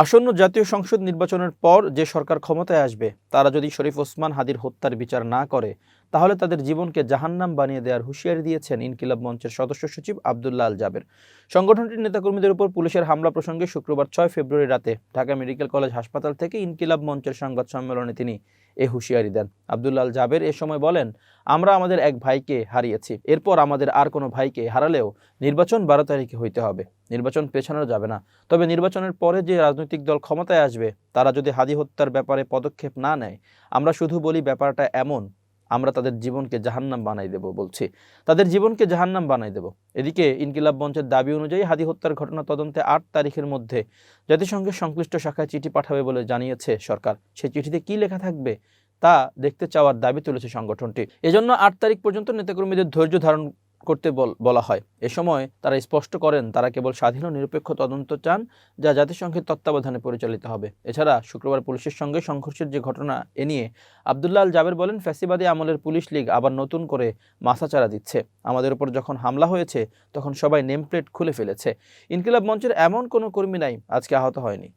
আসন্ন জাতীয় সংসদ নির্বাচনের পর যে সরকার ক্ষমতায় আসবে, তারা যদি শরীফ ওসমান হাদির হত্যার বিচার না করে তাহলে তাদের জীবনকে জাহান্নাম বানিয়ে দেওয়ার হুঁশিয়ারি দিয়েছেন ইনকিলাব মঞ্চের সদস্য সচিব আবদুল্লাহ আল জাবের। সংগঠনটির নেতাকর্মীদের উপর পুলিশের হামলা প্রসঙ্গে শুক্রবার ছয় ফেব্রুয়ারি রাতে ঢাকা মেডিকেল কলেজ হাসপাতাল থেকে ইনকিলাব মঞ্চের সংবাদ সম্মেলনে তিনি এ হুঁশিয়ারি দেন। আবদুল্লাহ আল জাবের এ সময় বলেন, আমরা আমাদের এক ভাইকে হারিয়েছি। এরপর আমাদের আর কোনো ভাইকে হারালেও নির্বাচন বারো তারিখে হইতে হবে। নির্বাচন পেছানো যাবে না। তবে নির্বাচনের পরে যে রাজনৈতিক দল ক্ষমতায় আসবে, তারা যদি হাদি হত্যার ব্যাপারে পদক্ষেপ না নেয়, আমরা শুধু বলি ব্যাপারটা এমন আমরা তাদের জীবনকে জাহান্নাম বানাই দেব বলছি। তাদের জীবনকে জাহান্নাম বানাই দেব। এদিকে ইনকিলাব মঞ্চের দাবি অনুযায়ী হাদি হত্যার ঘটনা তদন্তে আট তারিখের মধ্যে জাতিসংঘের সংশ্লিষ্ট শাখায় চিঠি পাঠাবে বলে জানিয়েছে সরকার। সেই চিঠিতে কি লেখা থাকবে তা দেখতে চাওয়ার দাবি তুলেছে সংগঠনটি। এজন্য আট তারিখ পর্যন্ত নেতাকর্মীদের ধৈর্য ধারণ করতে বল- হয়। এ সময় তারা স্পষ্ট করেন, তারা কেবল স্বাধীন ও নিরপেক্ষ তদন্ত চান, যা জাতিসংঘের তত্ত্বাবধানে পরিচালিত হবে। এছাড়া শুক্রবার পুলিশের সঙ্গে সংঘর্ষের যে ঘটনা, এ নিয়ে আবদুল্লাহ আল জাবের বলেন, ফ্যাসিবাদী আমলের পুলিশ লীগ আবার নতুন করে মাথাচাড়া দিচ্ছে। আমাদের উপর যখন হামলা হয়েছে, তখন সবাই নেম প্লেট খুলে ফেলেছে। ইনকিলাব মঞ্চের এমন কোনো কর্মী নাই, আজকে আহত হয়নি।